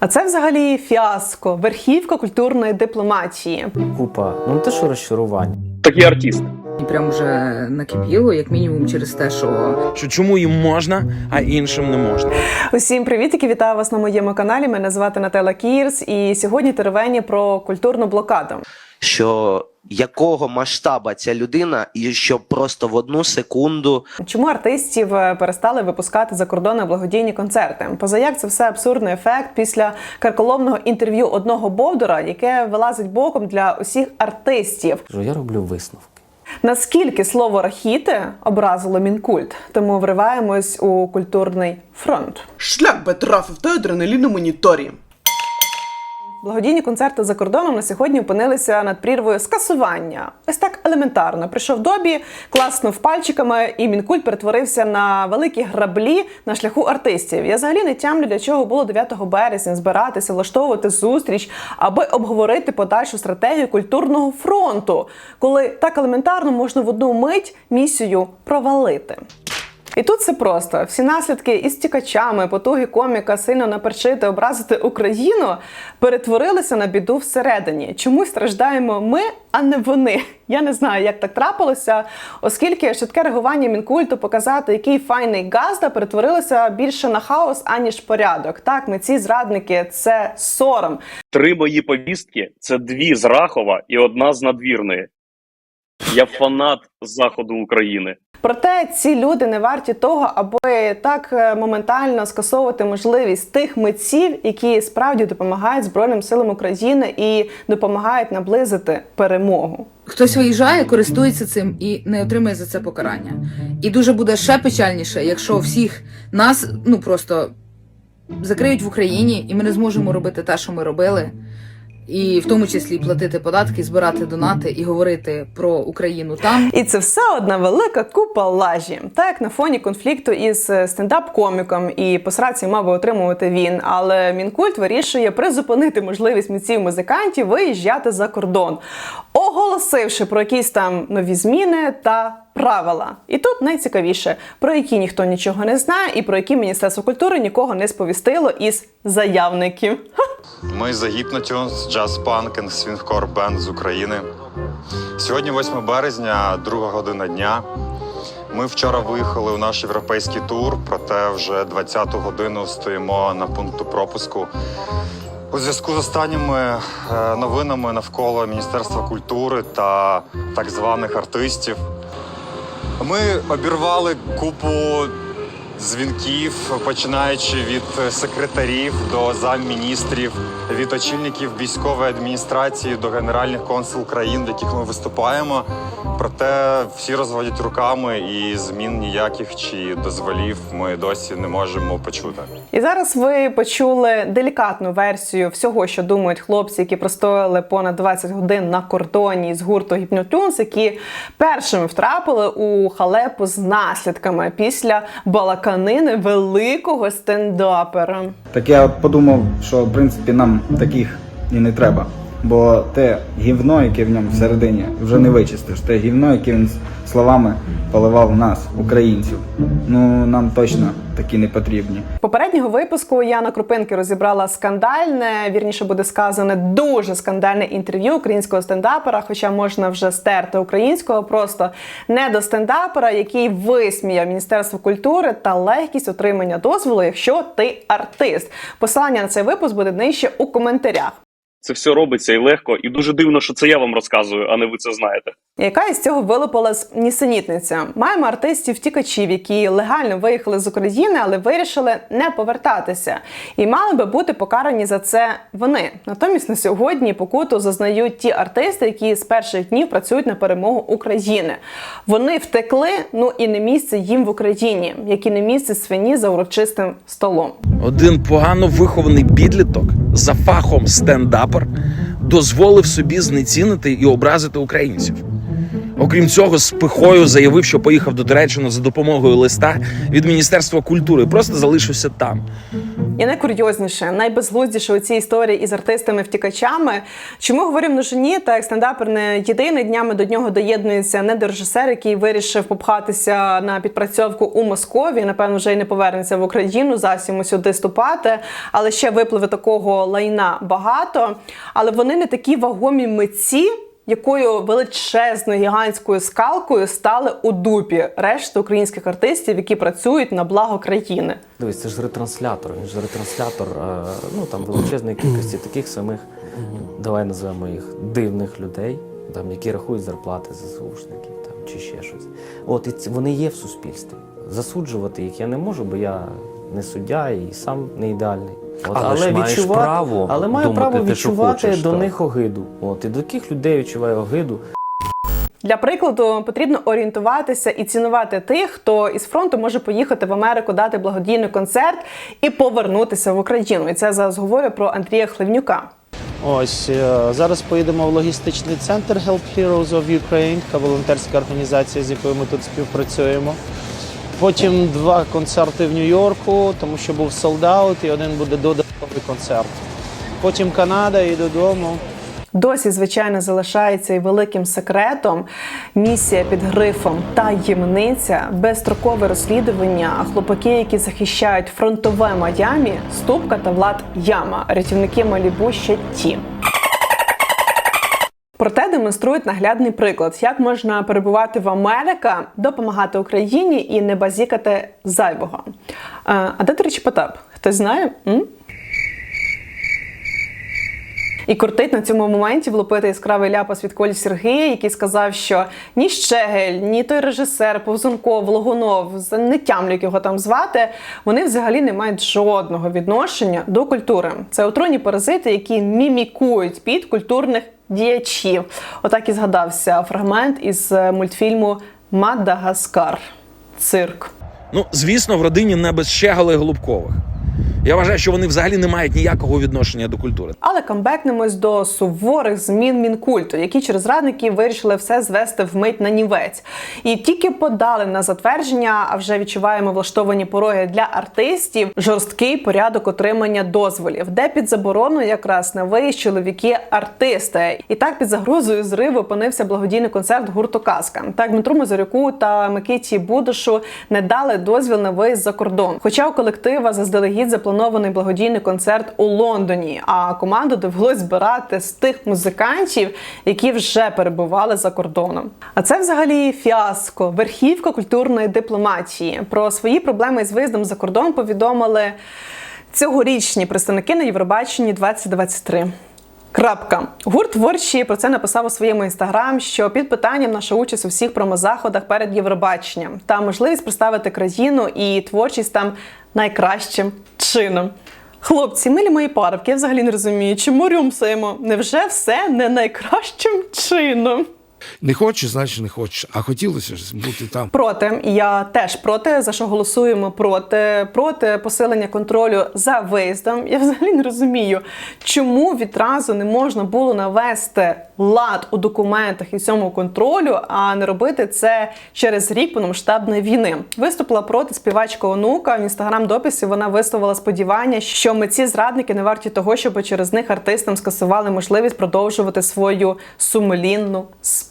А це взагалі фіаско, верхівка культурної дипломатії. Купа, ну не те, що розчарування. Такий артист. І прям вже накипіло, як мінімум, через те, що що чому їм можна, а іншим не можна. Усім привітики, вітаю вас на моєму каналі. Мене звати Нателла Кірс, і сьогодні теревені про культурну блокаду. що якого масштаба ця людина, і щоб просто в одну секунду Чому артистів е, перестали випускати за кордони благодійні концерти? Позаяк це все абсурдний ефект після карколомного інтерв'ю одного бовдура, яке вилазить боком для усіх артистів. Я роблю висновки. Наскільки слово рахіти образило мінкульт? Тому вриваємось у культурний фронт. Шлях би трафив той адреналін у моніторі. Благодійні концерти за кордоном на сьогодні опинилися над прірвою скасування. Ось так елементарно. Прийшов добі, класнув пальчиками, і мінкульт перетворився на великі граблі на шляху артистів. Я взагалі не тямлю, для чого було 9 березня збиратися, влаштовувати зустріч, аби обговорити подальшу стратегію культурного фронту, коли так елементарно можна в одну мить місію провалити. І тут все просто: всі наслідки із тікачами, потуги коміка сильно наперчити, образити Україну перетворилися на біду всередині. Чомусь страждаємо ми, а не вони. Я не знаю, як так трапилося, оскільки швидке реагування мінкульту показати, який файний газда перетворилося більше на хаос, аніж порядок. Так, ми ці зрадники це сором. Три мої повістки це дві з Рахова і одна з надвірної. Я фанат заходу України. Проте ці люди не варті того, аби так е, моментально скасовувати можливість тих митців, які справді допомагають Збройним силам України і допомагають наблизити перемогу. хтось виїжджає, користується цим і не отримує за це покарання. І дуже буде ще печальніше, якщо всіх нас ну просто закриють в Україні, і ми не зможемо робити те, що ми робили. І в тому числі платити податки, збирати донати і говорити про Україну там. І це все одна велика купа лажі. Так на фоні конфлікту із е, стендап-коміком і посраці мав би отримувати він, але мінкульт вирішує призупинити можливість митців музикантів виїжджати за кордон, оголосивши про якісь там нові зміни та правила. І тут найцікавіше, про які ніхто нічого не знає, і про які Міністерство культури нікого не сповістило із заявників. Ми за Hypnotunes, Jazz Punk and з України. Сьогодні 8 березня, друга година дня. Ми вчора виїхали у наш європейський тур, проте вже 20-ту годину стоїмо на пункту пропуску. У зв'язку з останніми е, новинами навколо Міністерства культури та так званих артистів. Ми обірвали купу дзвінків, починаючи від секретарів до замміністрів, від очільників військової адміністрації до генеральних консул країн, в яких ми виступаємо. Проте всі розводять руками, і змін ніяких чи дозволів ми досі не можемо почути. І зараз ви почули делікатну версію всього, що думають хлопці, які простояли понад 20 годин на кордоні з гурту Hypnotunes, які першими втрапили у халепу з наслідками після балаканини великого стендапера. Так я подумав, що в принципі нам таких і не треба. Бо те гівно, яке в ньому всередині, вже не вичистиш. Те гівно, яке він словами поливав нас, українців. Ну нам точно такі не потрібні. Попереднього випуску я на крупинки розібрала скандальне, вірніше буде сказане, дуже скандальне інтерв'ю українського стендапера. Хоча можна вже стерти українського, просто не до стендапера, який висміяв Міністерство культури та легкість отримання дозволу, якщо ти артист. Посилання на цей випуск буде нижче у коментарях. Це все робиться і легко, і дуже дивно, що це я вам розказую, а не ви це знаєте. Яка із цього вилупилась нісенітниця? Маємо артистів-тікачів, які легально виїхали з України, але вирішили не повертатися, і мали би бути покарані за це вони. Натомість на сьогодні покуту зазнають ті артисти, які з перших днів працюють на перемогу України. Вони втекли, ну і не місце їм в Україні, як і не місце свині за урочистим столом. Один погано вихований підліток за фахом стендапер дозволив собі знецінити і образити українців. Окрім цього, з пихою заявив, що поїхав до Туреччини за допомогою листа від Міністерства культури. і Просто залишився там. І найкурйозніше, найбезглуздіше у цій історії із артистами-втікачами. Чому говорю множині, та як стендапер не єдиний днями до нього доєднується недорежисер, який вирішив попхатися на підпрацьовку у Москові. Напевно, вже й не повернеться в Україну. Йому сюди ступати. Але ще випливе такого лайна багато. Але вони не такі вагомі митці. Якою величезною гігантською скалкою стали у дупі решти українських артистів, які працюють на благо країни. Дивись, це ж ретранслятор. Він ж ретранслятор е, ну, там, величезної кількості таких самих, давай називаємо їх дивних людей, там, які рахують зарплати ЗСУшників там, чи ще щось. От, і ці- вони є в суспільстві. Засуджувати їх я не можу, бо я не суддя і сам не ідеальний. От, Але ж маєш право але маю думати право відчувати хочеш, до так. них огиду. От, і до таких людей відчуваю огиду. Для прикладу потрібно орієнтуватися і цінувати тих, хто із фронту може поїхати в Америку дати благодійний концерт і повернутися в Україну. І це зараз говорю про Андрія Хливнюка. Ось е, зараз поїдемо в логістичний центр Help Heroes of Ukraine, така волонтерська організація, з якою ми тут співпрацюємо. Потім два концерти в Нью-Йорку, тому що був солдаут, і один буде додатковий концерт. Потім Канада і додому. Досі, звичайно, залишається і великим секретом місія під грифом таємниця, безстрокове розслідування, хлопаки, які захищають фронтове Майамі, Ступка та Влад Яма, рятівники Малібу ще ті. Проте демонструють наглядний приклад, як можна перебувати в Америка, допомагати Україні і не базікати зайвого. А, а де, до речі, Потап? Хтось знає? М? І кортить на цьому моменті влупити яскравий ляпас від Колі Сергія, який сказав, що ні Щегель, ні той режисер, Повзунков, Логунов, не тямлю, як його там звати, вони взагалі не мають жодного відношення до культури. Це отруйні паразити, які мімікують під культурних діячів. Отак і згадався фрагмент із е, мультфільму Мадагаскар. Цирк. Ну, звісно, в родині не без Щегала Голубкових. Я вважаю, що вони взагалі не мають ніякого відношення до культури. Але камбекнемось до суворих змін мінкульту, які через радників вирішили все звести вмить на нівець. І тільки подали на затвердження, а вже відчуваємо влаштовані пороги для артистів. Жорсткий порядок отримання дозволів, де під забороною якраз на виїзд чоловіки артисти. І так під загрозою зриву опинився благодійний концерт гурту Казка. Так Дмитру Мазурюку та Микиті Будушу не дали дозвіл на виїзд за кордон. Хоча у колектива заздалегідь запланований благодійний концерт у Лондоні, а команду довелось збирати з тих музикантів, які вже перебували за кордоном. А це взагалі фіаско, верхівка культурної дипломатії. Про свої проблеми з виїздом за кордон повідомили цьогорічні представники на Євробаченні 2023. Крапка. Гурт творчі про це написав у своєму інстаграм, що під питанням наша участь у всіх промозаходах перед Євробаченням та можливість представити країну і творчість там найкращим чином. Хлопці, милі мої парубки, я взагалі не розумію, чому рюмсаємо? Невже все не найкращим чином? Не хочеш, значить не хочеш. А хотілося ж бути там. Проти я теж проти, за що голосуємо проти, проти посилення контролю за виїздом. Я взагалі не розумію, чому відразу не можна було навести лад у документах і цьому контролю, а не робити це через рік повномасштабної війни. Виступила проти співачка онука в інстаграм-дописі. Вона висловила сподівання, що митці зрадники не варті того, щоб через них артистам скасували можливість продовжувати свою сумлінну справу.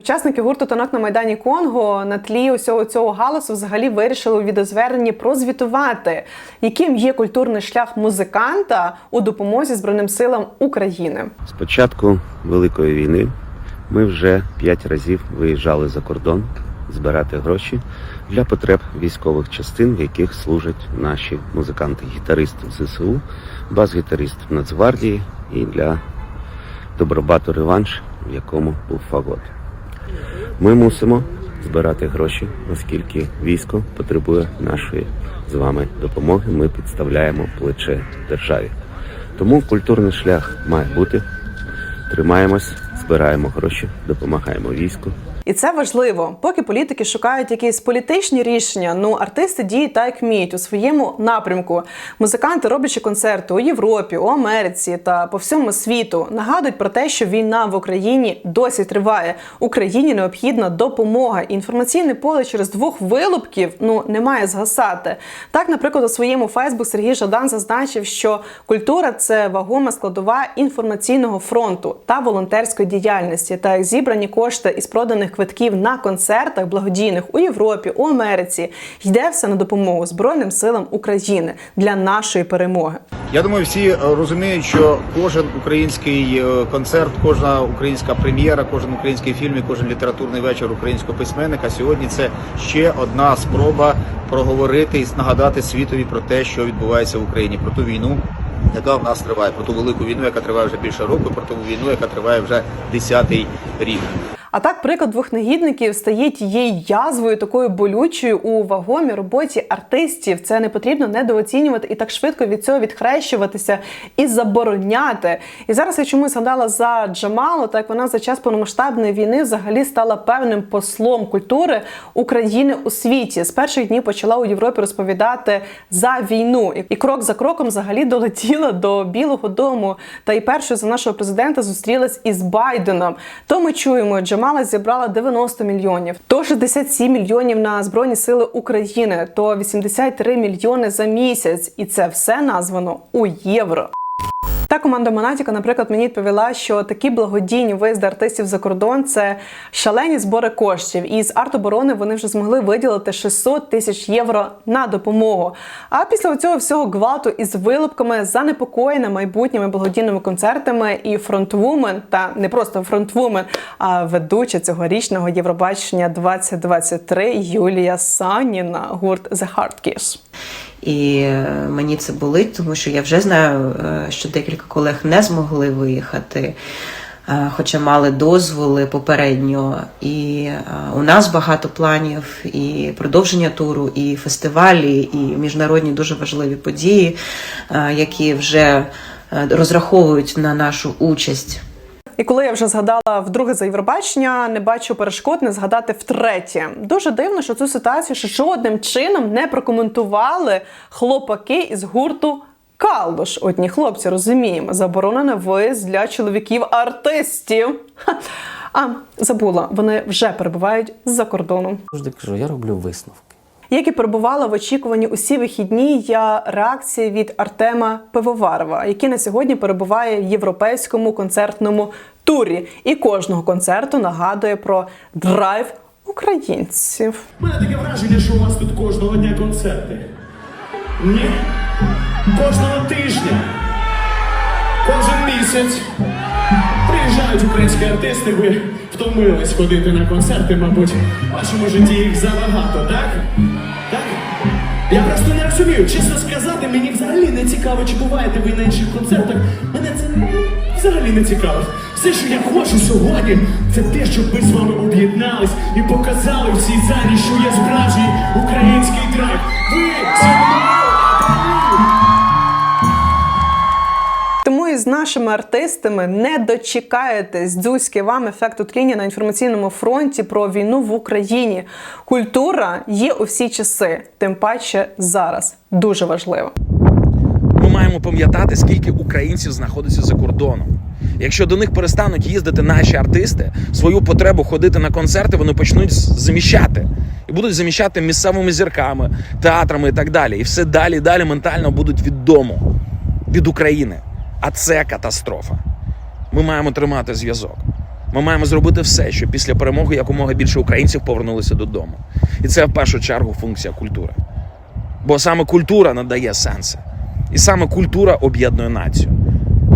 Учасники гурту танок на майдані Конго на тлі усього цього галасу взагалі вирішили у відеозверненні прозвітувати, яким є культурний шлях музиканта у допомозі Збройним силам України. З початку Великої війни ми вже п'ять разів виїжджали за кордон збирати гроші для потреб військових частин, в яких служать наші музиканти, гітарист в ЗСУ, бас-гітарист в Нацгвардії і для добробату реванш, в якому був фагот. Ми мусимо збирати гроші, оскільки військо потребує нашої з вами допомоги. Ми підставляємо плече державі. Тому культурний шлях має бути. Тримаємось, збираємо гроші, допомагаємо війську І це важливо. Поки політики шукають якісь політичні рішення, ну артисти діють так, як вміють у своєму напрямку. Музиканти, роблячи концерти у Європі, у Америці та по всьому світу, нагадують про те, що війна в Україні досі триває. Україні необхідна допомога. Інформаційне поле через двох вилупків ну не має згасати. Так, наприклад, у своєму Фейсбук Сергій Жадан зазначив, що культура це вагома складова інформаційного фронту та волонтерської діяльності. Та зібрані кошти із проданих квитків на концертах благодійних у Європі, у Америці йде все на допомогу Збройним силам України для нашої перемоги. Я думаю, всі е, розуміють, що кожен український е, концерт, кожна українська прем'єра, кожен український фільм і кожен літературний вечір українського письменника сьогодні це ще одна спроба проговорити і нагадати світові про те, що відбувається в Україні, про ту війну, яка в нас триває, про ту велику війну, яка триває вже більше року, про ту війну, яка триває вже десятий рік. А так, приклад двох негідників стає тією язвою, такою болючою у вагомій роботі артистів. Це не потрібно недооцінювати і так швидко від цього відхрещуватися і забороняти. І зараз я чомусь згадала за Джамалу, так вона за час повномасштабної війни взагалі стала певним послом культури України у світі. З перших днів почала у Європі розповідати за війну, і- крок за кроком взагалі долетіла до Білого Дому. Та й першою за нашого президента зустрілась із Байденом. То ми чуємо, Джамала зібрала 90 мільйонів, то 67 мільйонів на Збройні Сили України, то 83 мільйони за місяць. І це все названо у євро. Та команда Монатіка, наприклад, мені відповіла, що такі благодійні виїзди артистів за кордон це шалені збори коштів. І з артоборони вони вже змогли виділити 600 тисяч євро на допомогу. А після цього всього гвалту із вилупками занепокоєна майбутніми благодійними концертами і фронтвумен, та не просто фронтвумен, а ведуча цьогорічного Євробачення 2023 Юлія Саніна, гурт The Hard Kiss. І е, мені це болить, тому що я вже знаю, е, що декілька колег не змогли виїхати, е, хоча мали дозволи попередньо. І у нас багато планів, і продовження туру, і фестивалі, і міжнародні дуже важливі події, які вже розраховують на нашу участь. І коли я вже згадала вдруге за Євробачення, не бачу перешкод не згадати втретє. Дуже дивно, що цю ситуацію ще жодним чином не прокоментували хлопаки із гурту. Калдуш, одні хлопці розуміємо, заборонено виїзд для чоловіків-артистів. А забула, вони вже перебувають за кордоном. Завжди кажу, я роблю висновки. Як і перебувала в очікуванні усі вихідні, я реакція від Артема Пивоварова, який на сьогодні перебуває в європейському концертному турі, і кожного концерту нагадує про драйв українців. У мене таке враження, що у вас тут кожного дня концерти. Ні? Кожного тижня. Кожен місяць. Приїжджають українські артисти, ви втомились ходити на концерти, мабуть, в вашому житті їх забагато, так? Так? Я просто не розумію, чесно сказати, мені взагалі не цікаво, чи буваєте ви на інших концертах. Мене це взагалі не цікаво. Все, що я хочу сьогодні, це те, щоб ми з вами об'єднались і показали всій залі, що є справжній український драйв. Ви зі з нашими артистами не дочекаєтесь дзузьки вам ефекту тління на інформаційному фронті про війну в Україні. Культура є у всі часи, тим паче зараз. Дуже важливо. Ми маємо пам'ятати, скільки українців знаходиться за кордоном. Якщо до них перестануть їздити наші артисти, свою потребу ходити на концерти вони почнуть заміщати. І будуть заміщати місцевими зірками, театрами і так далі. І все далі далі ментально будуть від дому, від України. А це катастрофа. Ми маємо тримати зв'язок. Ми маємо зробити все, щоб після перемоги якомога більше українців повернулися додому. І це в першу чергу функція культури. Бо саме культура надає сенси. І саме культура об'єднує націю.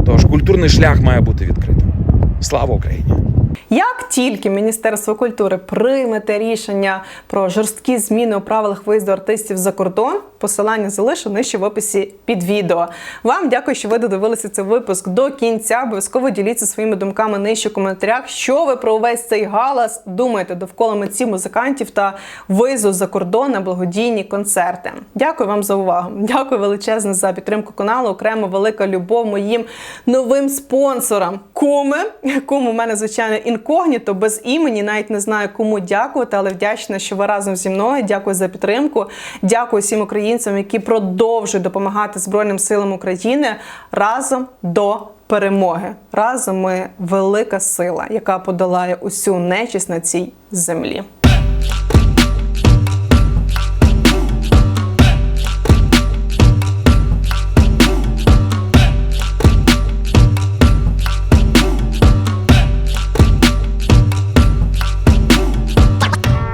Тож культурний шлях має бути відкритим. Слава Україні! Як тільки Міністерство культури прийме те рішення про жорсткі зміни у правилах виїзду артистів за кордон, Посилання залишу нижче в описі під відео. Вам дякую, що ви додивилися цей випуск до кінця. Обов'язково діліться своїми думками нижче в коментарях. Що ви про увесь цей галас думаєте довкола митців музикантів та визу за кордон на благодійні концерти? Дякую вам за увагу. Дякую величезне за підтримку каналу. Окремо велика любов моїм новим спонсорам. Куми. Кум у мене, звичайно, інкогніто, без імені. Навіть не знаю, кому дякувати, але вдячна, що ви разом зі мною. Дякую за підтримку. Дякую всім українцям, які продовжують допомагати Збройним силам України разом до перемоги. Разом ми велика сила, яка подолає усю нечисть на цій землі.